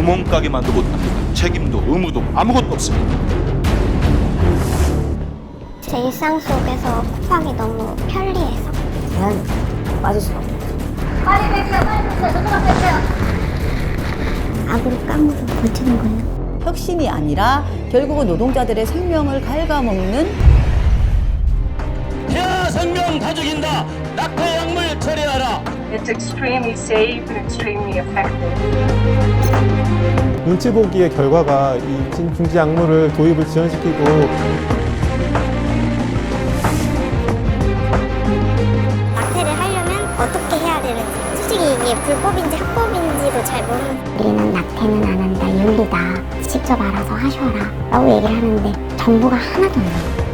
구멍가게만도 못합니다. 책임도 의무도 아무것도 없습니다. 제 일상 속에서 쿠팡이 너무 편리해서 난 빠질 수가 없어. 악으로 까무로 버티는 거예요. 혁신이 아니라 결국은 노동자들의 생명을 갉아먹는 태아 생명 다 죽인다. 낙태 약물 처리하라. It's extremely safe and extremely effective. 눈치 보기의 결과가 이 진중지 약물을 도입을 지연시키고 낙태를 하려면 어떻게 해야 되는지 솔직히 이게 불법인지 합법인지도 잘 모르는 우리는 낙태는 안 한다 윤리다. 직접 알아서 하셔라. 라고 얘기를 하는데 정보가 하나도 없네요